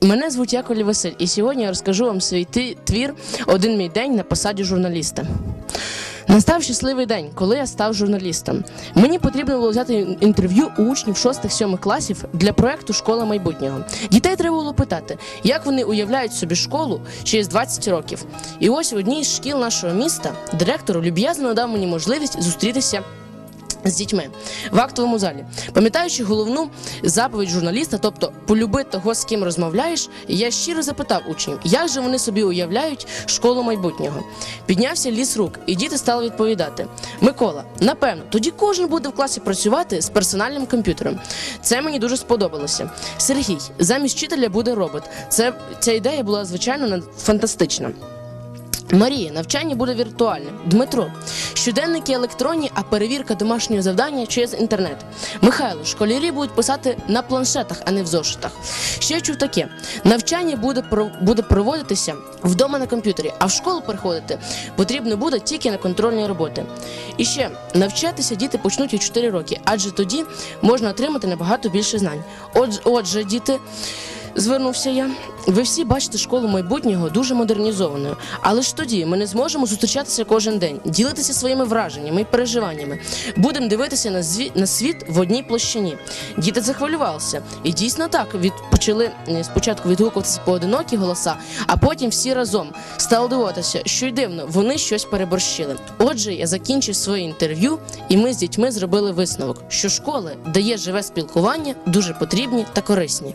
Мене звуть Яковлі Василь, і сьогодні я розкажу вам свій твір Один мій день на посаді журналіста. Настав щасливий день, коли я став журналістом. Мені потрібно було взяти інтерв'ю у учнів 6-7 класів для проекту Школа майбутнього. Дітей треба було питати, як вони уявляють собі школу через 20 років. І ось в одній з шкіл нашого міста директор люб'язно надав мені можливість зустрітися з дітьми в актовому залі. Пам'ятаючи головну заповідь журналіста, тобто полюби того, з ким розмовляєш, я щиро запитав учнів, як же вони собі уявляють школу майбутнього. Піднявся ліс рук, і діти стали відповідати: Микола, напевно, тоді кожен буде в класі працювати з персональним комп'ютером. Це мені дуже сподобалося. Сергій, замість вчителя буде робот. Це ця ідея була звичайно фантастична. Марія, навчання буде віртуальним. Дмитро, щоденники електронні, а перевірка домашнього завдання через інтернет. Михайло, школярі будуть писати на планшетах, а не в зошитах. Ще чув таке: навчання буде буде проводитися вдома на комп'ютері, а в школу приходити потрібно буде тільки на контрольні роботи. І ще навчатися діти почнуть у 4 роки, адже тоді можна отримати набагато більше знань. Отже, отже, діти. Звернувся я. Ви всі бачите школу майбутнього дуже модернізованою. Але ж тоді ми не зможемо зустрічатися кожен день, ділитися своїми враженнями і переживаннями. Будемо дивитися на, зві... на світ в одній площині. Діти захвилювалися. І дійсно так від... почали е, спочатку відгукуватися поодинокі голоса, а потім всі разом стали дивуватися, що й дивно, вони щось переборщили. Отже, я закінчив своє інтерв'ю, і ми з дітьми зробили висновок, що школи, де є живе спілкування, дуже потрібні та корисні.